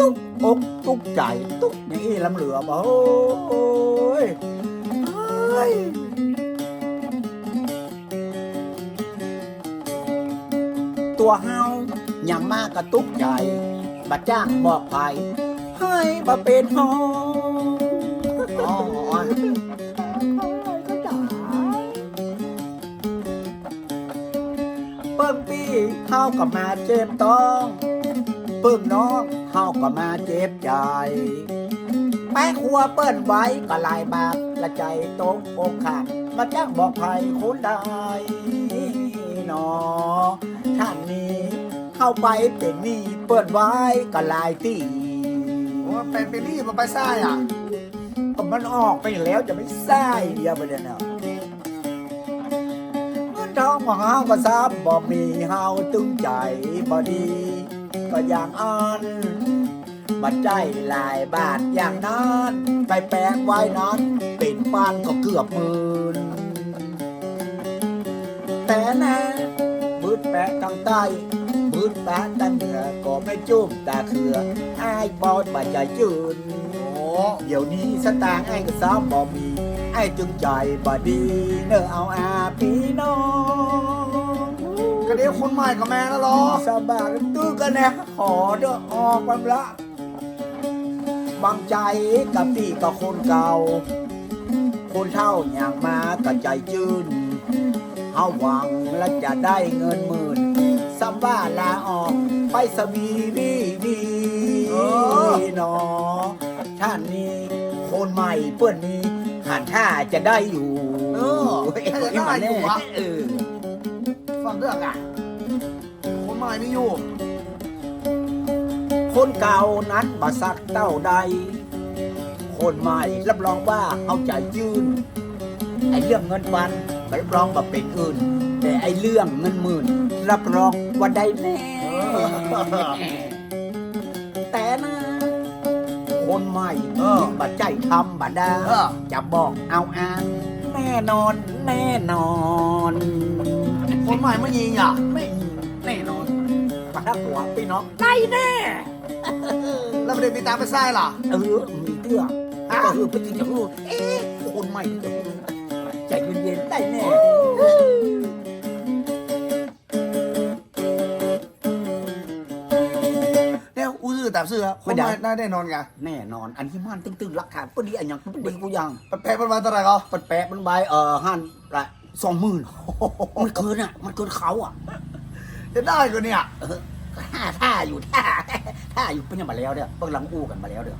ตุ๊บอกตุ๊กใจตุ๊กนี่ลำเหลือบ่โอ้ยเฮ้ยตัวเฮายังมากกระตุกใจบัดจ้างบอกไปให้มาเป็นห้องอ๋อก็ได้เปิ้มปีเฮาก็มาเจ็บต้อง เปิ้มน้องเฮาก็มาเจ็บใจแม่ครัวเปิ้นไว้ก็หลายบาทละใจตกอกขาดมาจ้างบอกภัยคนได้หนอท่านนี้เข้าไปเป็นหนี้เปิ้นไว้ก็หลายตีโอ้เป็นเป็นนี่มันไปซ่ายอะก็มันออกไปแล้วจะไม่ใส่เดียวไปเลยเนาะเงินทองของเฮาก็ซ้ำบอกมีเฮาตึงใจบอดี ก็อย่างอ่อนบัดใจลายบาทอย่างนั้นไปแปลงไว้นั้นเป็นปานก็เกือบหมื่นแต่นะบืดแปะทางใต้บืดแปะทางเหนือก็ไม่จุ่มตาเขือไอายบอดบัดใจจืนโอ้เดี๋ยวนี้สตางค์ไอ้ก็ซ้ำบ่มีไอ้จึงใจบ่ดีเนอเอาอาพี่น้อง คนใหม่กับแม่แล้วเหรอสบายตื้อกันนะขอเด้อออกความละบางใจกับตีกับคนเก่า คนเท่าอย่างมากับใจจืนเฮาหวังและจะได้เงินหมื่นสัมว่าลาออกไปสวีวีวีเออนอท่านนี้คนใหม่เปื้อนนี้หันท่าจะได้อยู่ เออเอ้ยถ้าจะได้อยู่วะเออฟังเรื่องอะคนใหม่ไม่อยู่ คนเก่านั้นมาสักเต้าใด คนใหม่รับรองว่าเอาใจยืนไอ้เรื่องเงินปันรับรองว่าเป็นอื่น แต่ไอ้เรื่องเงินหมื่น รับรองว่าได้แน่เออแต่นะคนใหม่เออบัดใจทำบัดดาเออจะบอกเอาอ่านแน่นอนแน่นอน คนใหม่ไม่ยิงอะ ไม่มีแน่นอนปัดหัวพี่น้องได้แน่ แล้วประเด็นมีตามไปซ่ายล่ะเออมีเรื่องก็คือพฤติจะรู้เอ๊ะคนใหม่จะรู้ใจเย็นๆได้แน่เนี่ยอู้ซื่อแต่ซื่อคนใหม่น่าแน่นอนไงแน่นอน อันที่มันตึงๆหลักฐานพอดีอันยังพอดีกูยังแปลเป็นวันเท่าไหร่ก็ปัดแปะมันใบเอ่อหันละ สองหมื่นมันเกินอะ มันเกินเขาอะ จะได้ก็เนี่ยเออท่าท่าอยู่ท่าท่าอยู่เป็นยังมาแล้วเด้อเพิ่งหลังอู้กันมาแล้วเด้อ